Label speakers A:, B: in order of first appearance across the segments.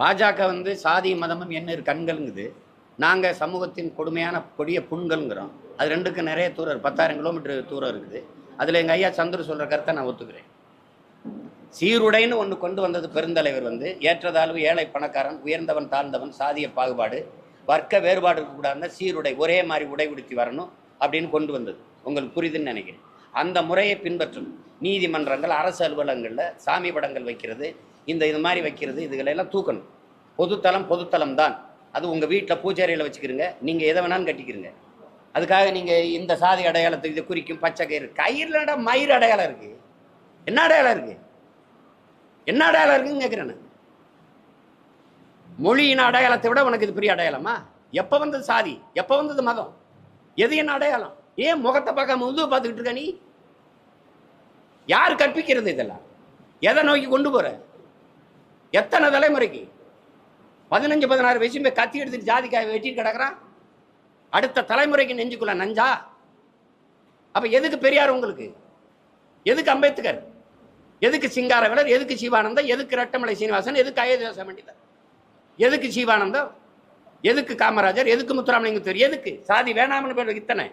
A: பாஜக வந்து சாதி மதமும் என்ன கண்கள்ங்குது நாங்கள் சமூகத்தின் கொடுமையான கொடிய புண்கள்ங்கிறோம் அது ரெண்டுக்கும் நிறைய தூரம் இருக்கு. பத்தாயிரம் கிலோமீட்டர் தூரம் இருக்குது. அதில் எங்கள் ஐயா சந்துரு சொல்கிற கருத்தை நான் ஒத்துக்கிறேன். சீருடைன்னு ஒன்று கொண்டு வந்தது பெருந்தலைவர் வந்து ஏற்றதாழ்வு ஏழை பணக்காரன் உயர்ந்தவன் தாழ்ந்தவன் சாதிய பாகுபாடு வர்க்க வேறுபாடு இருக்கக்கூடாது சீருடை ஒரே மாதிரி உடை உடுத்தி வரணும் அப்படின்னு கொண்டு வந்தது. உங்களுக்கு புரியுதுன்னு நினைக்கிறேன். அந்த முறையை பின்பற்றும். நீதிமன்றங்கள் அரசு அலுவலகங்களில் சாமி படங்கள் வைக்கிறது இந்த இது மாதிரி வைக்கிறது இதுகளெல்லாம் தூக்கணும். பொதுத்தலம் பொதுத்தலம் தான். அது உங்கள் வீட்டில் பூஜாரியில் வச்சுக்கிறீங்க நீங்கள் எதை வேணாலும் கட்டிக்கிறீங்க. அதுக்காக நீங்கள் இந்த சாதி அடையாளத்தை இதை குறிக்கும் பச்சை கயிறு. கயிறுலடா மயிர் அடையாளம் இருக்குது என்ன அடையாளம் இருக்குது என்ன அடையாளம் இருக்குன்னு கேட்குறேன் மொழியின் அடையாளத்தை விட உனக்கு இது பெரிய அடையாளமா? எப்போ வந்தது சாதி? எப்போ வந்தது மதம்? எது என்ன அடையாளம்? ஏன் முகத்தை பார்க்காம உதுவை பார்த்துக்கிட்டு இருக்க நீ? யார் கற்பிக்கிறது இதெல்லாம்? எதை நோக்கி கொண்டு போற? எத்தனை தலைமுறைக்கு? பதினஞ்சு பதினாறு வயசுமே கத்தி எடுத்துட்டு ஜாதிக்காய் வெட்டிட்டு கிடக்குறான். அடுத்த தலைமுறைக்கு நெஞ்சுக்குள்ள நஞ்சா? அப்போ எதுக்கு பெரியார் உங்களுக்கு? எதுக்கு அம்பேத்கர்? எதுக்கு சிங்காரவேலர்? எதுக்கு சிவானந்தம் எதுக்கு ரெட்டமலை சீனிவாசன்? எதுக்கு அயோத்தியாச பண்டிதர்? எதுக்கு சிவானந்தம் எதுக்கு காமராஜர்? எதுக்கு முத்துராமலிங்கத்தூர்? எதுக்கு? சாதி வேணாம்னு பேர் இத்தனை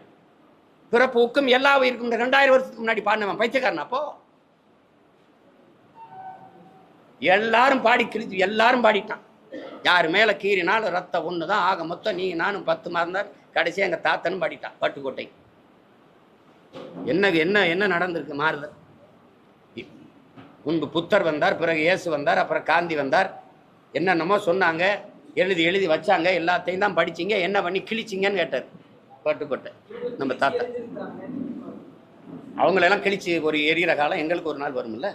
A: பிறப்புக்கும் எல்லா உயிருக்கும் இந்த ரெண்டாயிரம் வருஷத்துக்கு முன்னாடி பாடினவன் பைத்தியக்காரன் அப்போ? எல்லாரும் பாடி கிழிச்சு எல்லாரும் பாடிட்டான். யார் மேலே கீறினாலும் ரத்தம் ஒன்று தான் ஆக மொத்தம். நீ நானும் பத்து மறந்தார். கடைசியாக எங்கள் தாத்தனும் பாடிட்டான் பட்டுக்கோட்டை. என்ன என்ன என்ன நடந்திருக்கு மாறுதல் முன்பு புத்தர் வந்தார் பிறகு இயேசு வந்தார் அப்புறம் காந்தி வந்தார். என்னென்னமோ சொன்னாங்க எழுதி எழுதி வச்சாங்க எல்லாத்தையும் தான் படிச்சிங்க என்ன பண்ணி கிழிச்சிங்கன்னு கேட்டார். பட்டுக்கோட்டை நம்ம தாத்தா. அவங்களெல்லாம் கிழிச்சு ஒரு எரியிற காலம் எங்களுக்கு ஒரு நாள் வரும்ல?